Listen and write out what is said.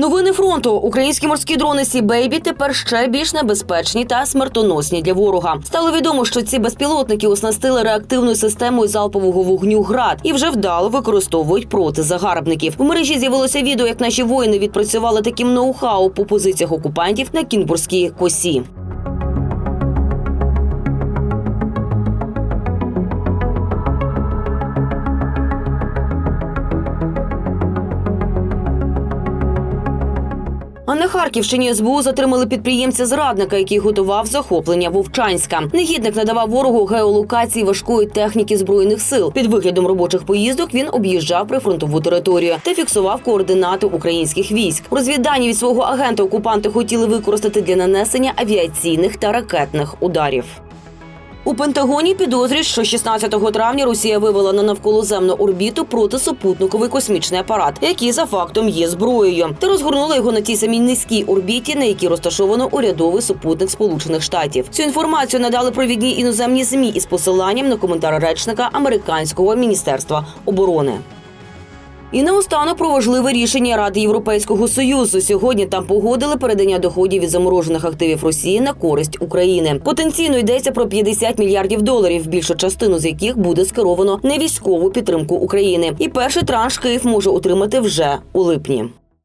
Новини фронту. Українські морські дрони Сі Бейбі тепер ще більш небезпечні та смертоносні для ворога. Стало відомо, що ці безпілотники оснастили реактивною системою залпового вогню ГРАД і вже вдало використовують проти загарбників. У мережі з'явилося відео, як наші воїни відпрацювали таким ноу-хау по позиціях окупантів на Кінбурзькій косі. А на Харківщині СБУ затримали підприємця зрадника, який готував захоплення Вовчанська. Негідник надавав ворогу геолокації важкої техніки збройних сил. Під виглядом робочих поїздок він об'їжджав прифронтову територію та фіксував координати українських військ. Розвіддані від свого агента окупанти хотіли використати для нанесення авіаційних та ракетних ударів. У Пентагоні підозрюють, що 16 травня Росія вивела на навколоземну орбіту протисупутниковий космічний апарат, який за фактом є зброєю, та розгорнула його на тій самій низькій орбіті, на якій розташовано урядовий супутник Сполучених Штатів. Цю інформацію надали провідні іноземні змі із посиланням на коментар речника американського міністерства оборони. І наостанок про важливе рішення Ради Європейського союзу. Сьогодні там погодили передання доходів від заморожених активів Росії на користь України. Потенційно йдеться про 50 мільярдів доларів, більшу частину з яких буде скеровано на військову підтримку України. І перший транш Київ може отримати вже у липні.